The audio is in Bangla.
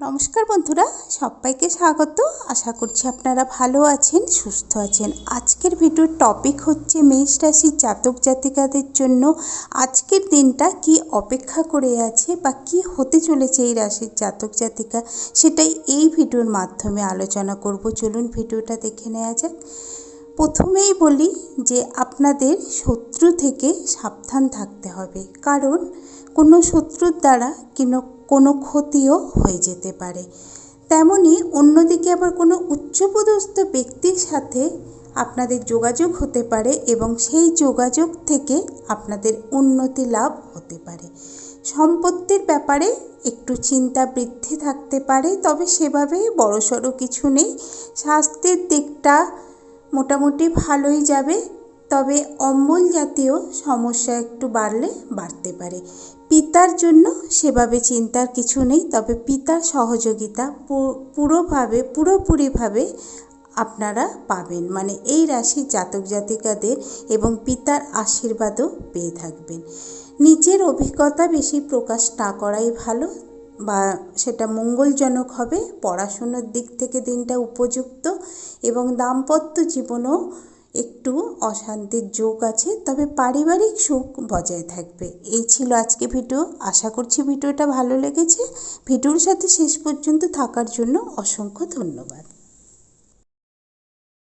নমস্কার বন্ধুরা, সবাইকে স্বাগত। আশা করছি আপনারা ভালো আছেন, সুস্থ আছেন। আজকের ভিডিওর টপিক হচ্ছে মেষ রাশির জাতক জাতিকাদের জন্য আজকের দিনটা কি অপেক্ষা করে আছে বা কি হতে চলেছে এই রাশির জাতক জাতিকা, সেটাই এই ভিডিওর মাধ্যমে আলোচনা করব। চলুন ভিডিওটা দেখে নেওয়া যাক। প্রথমেই বলি যে আপনাদের শত্রু থেকে সাবধান থাকতে হবে। কারণ কোনো শত্রুর দ্বারা কিনো, কোনো ক্ষতিও হয়ে যেতে পারে। তেমনি অন্যদিকে আবার কোনো উচ্চপদস্থ ব্যক্তির সাথে আপনাদের যোগাযোগ হতে পারে এবং সেই যোগাযোগ থেকে আপনাদের উন্নতি লাভ হতে পারে। সম্পত্তির ব্যাপারে একটু চিন্তা বৃদ্ধি থাকতে পারে, তবে সেভাবে বড়সড় কিছু নেই। স্বাস্থ্যের দিকটা মোটামুটি ভালোই যাবে, তবে অম্বল জাতীয় সমস্যা একটু বাড়লে বাড়তে পারে। পিতার জন্য সেভাবে চিন্তার কিছু নেই, তবে পিতার সহযোগিতা পুরোভাবে, পুরোপুরিভাবে আপনারা পাবেন। মানে এই রাশির জাতক জাতিকাদের এবং পিতার আশীর্বাদও পেয়ে থাকবেন। নিজের অভিজ্ঞতা বেশি প্রকাশ না করাই ভালো বা সেটা মঙ্গলজনক হবে, পড়াশুনোর দিক থেকে দিনটা উপযুক্ত এবং দাম্পত্য জীবনও একটু অশান্তির যোগ আছে, তবে পারিবারিক সুখ বজায় থাকবে। এই ছিল আজকে ভিডিও। আশা করছি ভিডিওটা ভালো লেগেছে। ভিডিওর সাথে শেষ পর্যন্ত থাকার জন্য অসংখ্য ধন্যবাদ।